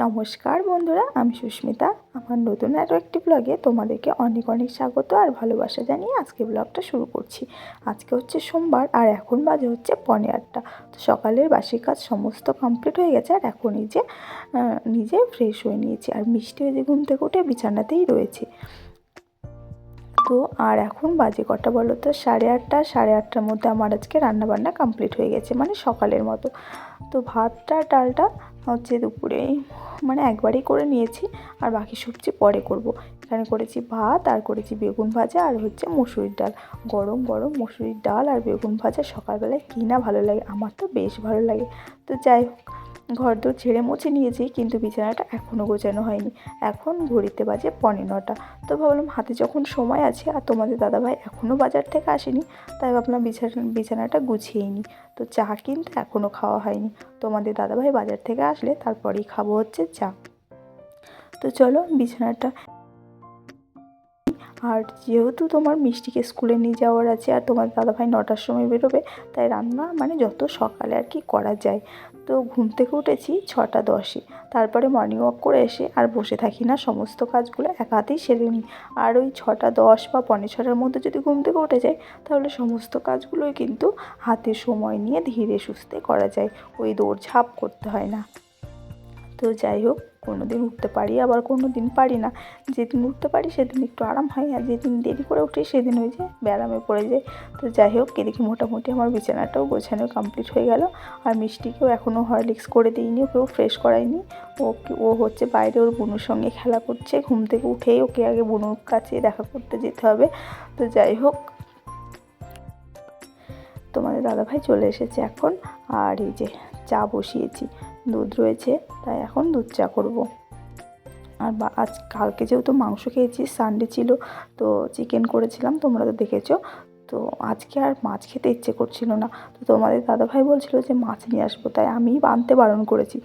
নমস্কার বন্ধুরা, আমি সুস্মিতা। আমার নতুন আরও একটি ব্লগে তোমাদেরকে অনেক অনেক স্বাগত আর ভালোবাসা জানিয়ে আজকে ব্লগটা শুরু করছি। আজকে হচ্ছে সোমবার আর এখন বাজে হচ্ছে পনে আটটা। তো সকালের বাসি কাজ সমস্ত কমপ্লিট হয়ে গেছে আর এখন যে নিজে ফ্রেশ হয়ে নিয়েছি। আর মিষ্টি হয়ে ঘুম থেকে উঠে বিছানাতেই রয়েছে। তো আর এখন বাজে কটা বলো তো? সাড়ে আটটা, সাড়ে আটটার মধ্যে আমার আজকে রান্নাবান্না কমপ্লিট হয়ে গেছে মানে সকালের মতো। তো ভাতটা, ডালটা হচ্ছে দুপুরে। মানে একবারই করে নিয়েছি, আর বাকি সবজি পরে করব। এখানে করেছি ভাত, আর করেছি বেগুন ভাজা, আর হচ্ছে মুসুরির ডাল। গরম গরম মুসুরির ডাল আর বেগুন ভাজা সকালবেলায় কিনা ভালো লাগে, আমার তো বেশ ভালো লাগে। তো যাই হোক ঘর দোর ঝেড়ে মুছে নিয়েছি কিন্তু বিছানাটা এখনও গোছানো হয়নি। এখন ঘড়িতে বাজে পনে নটা। তো ভাবলাম হাতে যখন সময় আছে আর তোমাদের দাদাভাই এখনও বাজার থেকে আসেনি, তাই ভাবলাম বিছানা, বিছানাটা গুছিয়েই নিই তো চা কিন্তু এখনও খাওয়া হয়নি। তোমাদের দাদাভাই বাজার থেকে আসলে তারপরেই খাব হচ্ছে চা। তো চলো বিছানাটা আর যেহেতু তোমার মিষ্টিকে স্কুলে নিয়ে যাওয়ার আছে আর তোমার দাদাভাই নটার সময় বেরোবে, তাই রান্না মানে যত সকালে আর কি করা যায়। তো ঘুম থেকে উঠেছি ছটা দশে। তারপরে মর্নিং ওয়াক করে এসে আর বসে থাকি না, সমস্ত কাজগুলো এক হাতেই সেরে নিই। আর ওই ছটা দশ বা পনেরো ছটার মধ্যে যদি ঘুম থেকে উঠে যায় তাহলে সমস্ত কাজগুলোই কিন্তু হাতে সময় নিয়ে ধীরে সুস্থে করা যায়। ওই দৌড়ঝাঁপ করতে হয় না। তো যাই হোক কোনো দিন উঠতে পারি, আবার কোনো দিন পারি না। যেদিন উঠতে পারি, সেদিন একটু আরাম হয়, আর যেদিন দেরি করে উঠি, সেদিন ওই যে ব্যায়ামে পড়ে যায় তো যাই হোক, এদিকে মোটামুটি আমার বিছানাটাও গোছানো কমপ্লিট হয়ে গেল, আর মিষ্টিকেও এখনও হরলিক্স করে দিইনি, ওকেও ফ্রেশ করাইনি। ও ও হচ্ছে বাইরে, ওর বুনুর সঙ্গে খেলা করছে, ঘুম থেকে উঠেই ওকে আগে বুনুর কাছে দেখা করতে যেতে হবে। তো যাই হোক তোমাদের দাদাভাই চলে এসেছে এখন। আর এই যে চা বসিয়েছি, দুধ রয়েছে, তাই এখন দুধ চা করব। আর বা আজ কালকে যেহেতু মাংস খেয়েছি সানডে ছিল, তো চিকেন করেছিলাম, তোমরা তো দেখেছ। তো আজকে আর মাছ খেতে ইচ্ছে করছিল না। তো তোমাদের দাদাভাই বলছিল যে, মাছ নিয়ে আসব। তাই আমি আনতে বারণ করেছি।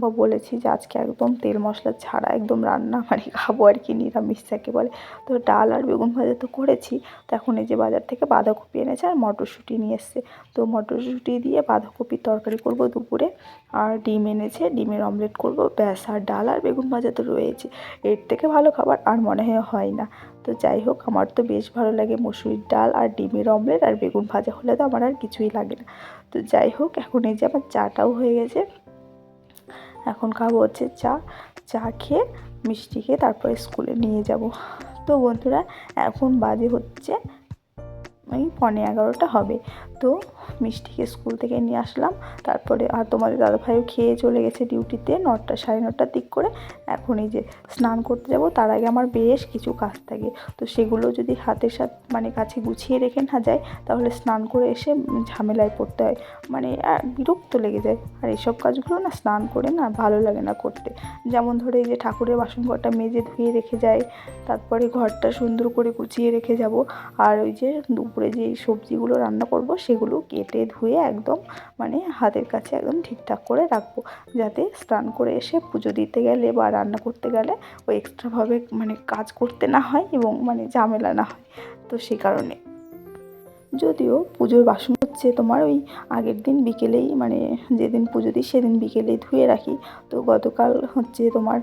বা বলেছি যে, আজকে একদম তেল মশলা ছাড়া একদম রান্না মানে খাব আর কি, নিরামিষ যাকে বলে। তো ডাল আর বেগুন ভাজা তো করেছি। তো এখন এই যে বাজার থেকে বাঁধাকপি এনেছে আর মটরশুঁটি নিয়ে এসছে। তো মটরশুঁটি দিয়ে বাঁধাকপির তরকারি করব দুপুরে। আর ডিম এনেছে, ডিমের অমলেট করব। ব্যাস, আর ডাল আর বেগুন ভাজা তো রয়েছে। এর থেকে ভালো খাবার আর মনে হয় হয় না। তো যাই হোক, আমার তো বেশ ভালো লাগে মসুরির ডাল আর ডিমের অমলেট আর বেগুন ভাজা হলে তো আমার আর কিছুই লাগে না। তো যাই হোক, এখন এই যে আমার চাটাও হয়ে গেছে। এখন খাব হচ্ছে চা। চা খেয়ে মিষ্টি খেয়ে তারপরে স্কুলে নিয়ে যাব। তো বন্ধুরা, এখন বাজে হচ্ছে ওই পনেরো এগারোটা হবে। তো মিষ্টিকে স্কুল থেকে নিয়ে আসলাম। তারপরে আর তোমাদের দাদাভাইও খেয়ে চলে গেছে ডিউটিতে নটা, সাড়ে নটার দিক করে। এখন এই যে স্নান করতে যাব, তার আগে আমার বেশ কিছু কাজ থাকে। তো সেগুলো যদি হাতের সাথে মানে কাছে গুছিয়ে রেখে না যায়, তাহলে স্নান করে এসে ঝামেলায় পড়তে হয়। মানে বিরক্ত লেগে যায়। আর এইসব কাজগুলো না স্নান করে না ভালো লাগে না করতে। যেমন ধরে এই যে ঠাকুরের বাসন ঘরটা মেজে ধুয়ে রেখে যায় তারপরে ঘরটা সুন্দর করে গুছিয়ে রেখে যাব। আর ওই যে দুপুরে যে সবজিগুলো রান্না করব, সেগুলো কেটে ধুয়ে একদম মানে হাতের কাছে একদম ঠিকঠাক করে রাখব। যাতে স্নান করে এসে পুজো দিতে গেলে বা রান্না করতে গেলে ওই এক্সট্রাভাবে মানে কাজ করতে না হয় এবং মানে ঝামেলা না হয়। তো সেই কারণে। যদিও পুজোর বাসন হচ্ছে তোমার ওই আগের দিন বিকেলেই মানে যেদিন পুজো দিই সেদিন বিকেলেই ধুয়ে রাখি। তো গতকাল হচ্ছে তোমার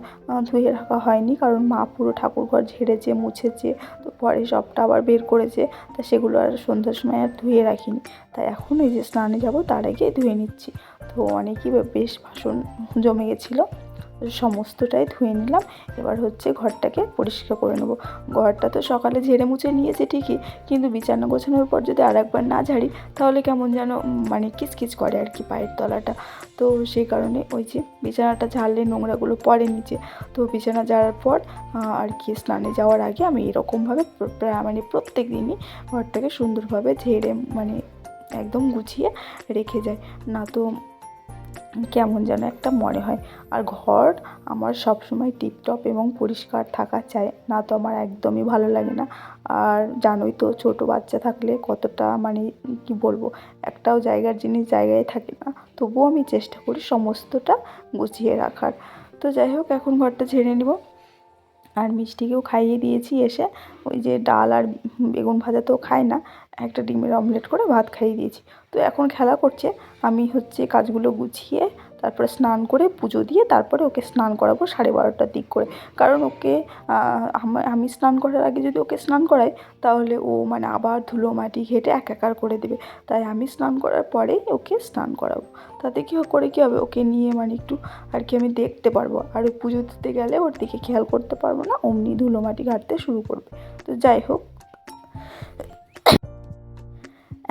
ধুয়ে রাখা হয়নি কারণ মা পুরো ঠাকুরঘর ঝেড়েছে, মুছেছে, তো পরে সবটা আবার বের করেছে, তা সেগুলো আর সন্ধ্যার সময় আর ধুয়ে রাখিনি। তাই এখন এই যে স্নানে যাব তার আগে ধুয়ে নিচ্ছি। তো অনেকই বেশ ভাষণ জমে গেছিল। সমস্তটাই ধুয়ে নিলাম। এবার হচ্ছে ঘরটাকে পরিষ্কার করে নেব। ঘরটা তো সকালে ঝেড়ে মুছে নিয়েছে ঠিকই, কিন্তু বিছানা গোছানোর পর যদি আর একবার না ঝাড়ি, তাহলে কেমন যেন মানে কিচকিচ করে আর কি পায়ের তলাটা। তো সেই কারণে ওই যে বিছানাটা ঝাড়লে নোংরাগুলো পড়ে নিচে। তো বিছানা ঝাড়ার পর আর কি স্নানে যাওয়ার আগে আমি এরকমভাবে প্রায় মানে প্রত্যেক দিনই ঘরটাকে সুন্দরভাবে ঝেড়ে মানে একদম গুছিয়ে রেখে যায় না তো কেমন যেন একটা মনে হয়। আর ঘর আমার সবসময় টিপটপ এবং পরিষ্কার থাকা চাই, না তো আমার একদমই ভালো লাগে না। আর জানোই তো, ছোট বাচ্চা থাকলে কতটা মানে কি বলব, একটাও জায়গার জিনিস জায়গায় থাকে না। তবুও আমি চেষ্টা করি সমস্তটা গুছিয়ে রাখার। তো যাই হোক, এখন ঘরটা ঝেড়ে নিব। আর মিষ্টিকেও খাইয়ে দিয়েছি এসে। ওই যে ডাল আর বেগুন ভাজা তো খায় না, একটা ডিমের অমলেট করে ভাত খাইয়ে দিয়েছি। তো এখন খেলা করছে, আমি হচ্ছে কাজগুলো গুছিয়ে তারপরে স্নান করে পুজো দিয়ে তারপরে ওকে স্নান করাবো সাড়ে বারোটার দিক করে। কারণ ওকে আমি স্নান করার আগে যদি ওকে স্নান করাই, তাহলে ও মানে আবার ধুলো মাটি ঘেটে একাকার করে দেবে। তাই আমি স্নান করার পরেই ওকে স্নান করাবো। তাতে কী করে কী হবে? ওকে নিয়ে মানে একটু আর কি আমি দেখতে পারব। আর পুজো দিতে গেলে ওর দিকে খেয়াল করতে পারব না, অমনি ধুলো মাটি ঘাটতে শুরু করবে। তো যাই হোক।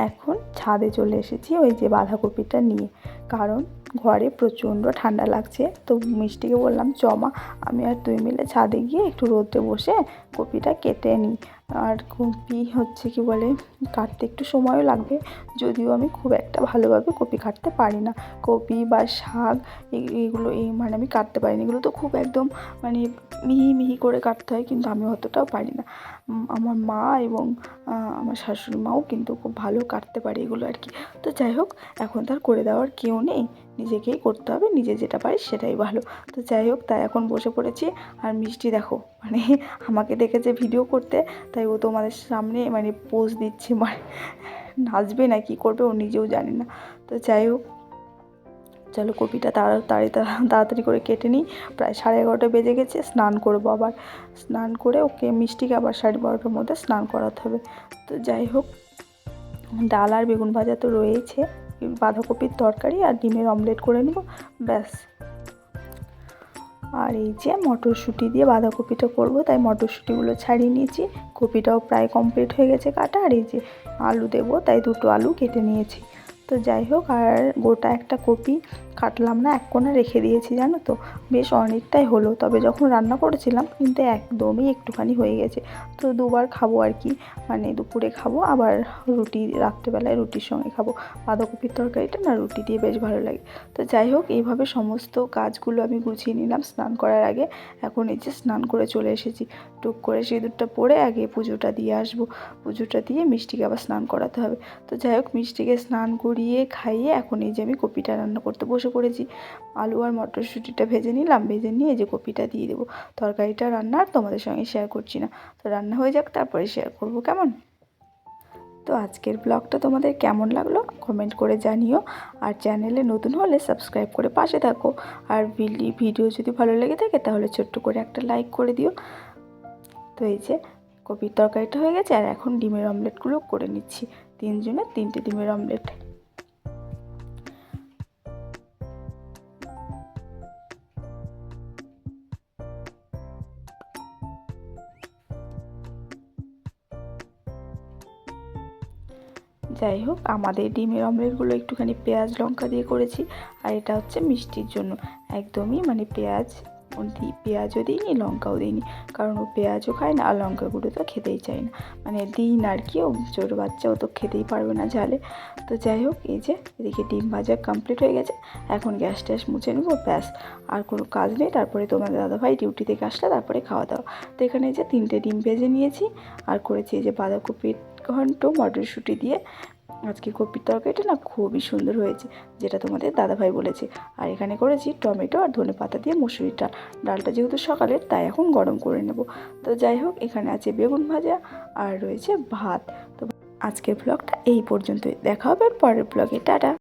এখন ছাদে চলে এসেছি ওই যে বাঁধাকপিটা নিয়ে। কারণ ঘরে প্রচণ্ড ঠান্ডা লাগছে। তো মিষ্টিকে বললাম জমা আমি আর তুই মিলে ছাদে গিয়ে একটু রোদে বসে কপিটা কেটে নিই। আর কপি হচ্ছে কি বলে, কাটতে একটু সময়ও লাগবে। যদিও আমি খুব একটা ভালোভাবে কপি কাটতে পারি না। কপি বা শাক এগুলো এই মানে আমি কাটতে পারি না এগুলো তো খুব একদম মানে মিহি মিহি করে কাটতে হয়, কিন্তু আমি অতটাও পারি না। আমার মা এবং আমার শাশুড়ি মাও কিন্তু খুব ভালো কাটতে পারে এগুলো আর কি। তো যাই হোক, এখন তার করে দেওয়ার কেউ নেই। নিজেকেই করতে হবে, নিজে যেটা পারি সেটাই ভালো। তো যাই হোক, তাই এখন বসে পড়েছি। আর মিষ্টি দেখো মানে আমাকে দেখেছে ভিডিও করতে তাই ও তোমাদের সামনে মানে পোজ দিচ্ছে মানে নাচবে না, কি করবে ও নিজেও জানে না। তো যাই হোক, চলো কপিটা তাড়াতাড়ি তাড়াতাড়ি করে কেটে নিই। প্রায় সাড়ে এগারোটা বেজে গেছে, স্নান করব আবার। স্নান করে ওকে মিষ্টিকে আবার সাড়ে বারোটার মধ্যে স্নান করাতে হবে। তো যাই হোক, ডাল আর বেগুন ভাজা তো রয়েছে বাঁধাকপির তরকারি আর ডিমের অমলেট করে নেব, ব্যাস। আর এই যে মটরশুঁটি দিয়ে বাঁধাকপিটা করব, তাই মটরশুঁটিগুলো ছাড়িয়ে নিয়েছি। কপিটাও প্রায় কমপ্লিট হয়ে গেছে কাটা, আর এই যে আলু দেবো, তাই দুটো আলু কেটে নিয়েছি। তো যাই হোক, আর গোটা একটা কপি কাটলাম না, এক কোণা রেখে দিয়েছি, জানো তো। বেশ অনেকটাই হলো, তবে যখন রান্না করেছিলাম কিন্তু একদমই একটুখানি হয়ে গেছে। তো দুবার খাব আর কি মানে দুপুরে খাব, আবার রুটি, রাত্রেবেলায় রুটির সঙ্গে খাব। বাঁধাকপির তরকারিটা না রুটি দিয়ে বেশ ভালো লাগে। তো যাই হোক, এইভাবে সমস্ত কাজগুলো আমি গুছিয়ে নিলাম স্নান করার আগে। এখন এই যে স্নান করে চলে এসেছি, টুক করে সিঁদুরটা পরে আগে পুজোটা দিয়ে আসব। পুজোটা দিয়ে মিষ্টিকে আবার স্নান করাতে হবে। তো যাই হোক, মিষ্টিকে স্নান করিয়ে খাইয়ে এখন এই যে আমি কপিটা রান্না করতে বসে পড়েছি আলু আর মটরশুঁটিটা ভেজে নিলাম, ভেজে নিয়ে এই যে কপিটা দিয়ে দেবো। তরকারিটা রান্না আর তোমাদের সঙ্গে শেয়ার করছি না। তো রান্না হয়ে যাক, তারপরে শেয়ার করব, কেমন? তো আজকের ব্লগটা তোমাদের কেমন লাগল কমেন্ট করে জানিও। আর চ্যানেলে নতুন হলে সাবস্ক্রাইব করে পাশে থাকো। আর ভিডি- ভিডিও যদি ভালো লেগে থাকে তাহলে ছোট্ট করে একটা লাইক করে দিও। তো এই যে কপির তরকারিটা হয়ে গেছে, আর এখন ডিমের অমলেটগুলো করে নিচ্ছি। তিনজনের তিনটে ডিমের অমলেট যাই হোক, আমাদের ডিমের অমলেটগুলো একটুখানি পেঁয়াজ লঙ্কা দিয়ে করেছি, আর এটা হচ্ছে মিষ্টির জন্য। একদমই মানে পেঁয়াজ দিই পেঁয়াজও দিইনি, লঙ্কাও দিইনি, কারণ ও পেঁয়াজও খায় না, আর লঙ্কাগুলো তো খেতেই চায় না। মানে দিই না আর কি, ও ছোটো বাচ্চা, ও তো খেতেই পারবে না ঝালে। তো যাই হোক, এই যে এদিকে ডিম ভাজা কমপ্লিট হয়ে গেছে, এখন গ্যাস ট্যাস মুছে নেব, ব্যাস। আর কোনো কাজ নেই, তারপরে তোমার দাদাভাই ডিউটি থেকে আসলে তারপরে খাওয়া দাওয়া। তো এখানে যে তিনটে ডিম ভেজে নিয়েছি, আর করেছি এই যে বাঁধাকপির ঘন্ট মটরশুঁটি দিয়ে আজকে কপির তরকারিটা না খুবই সুন্দর হয়েছে, যেটা তোমাদের দাদাভাই বলেছে। আর এখানে করেছি টমেটো আর ধনে পাতা দিয়ে মুসুরির ডাল। ডালটা যেহেতু সকালের তাই এখন গরম করে নেব। তো যাই হোক, এখানে আছে বেগুন ভাজা আর রয়েছে ভাত। তো আজকের ব্লগটা এই পর্যন্তই। দেখা হবে পরের ব্লগে। টাটা!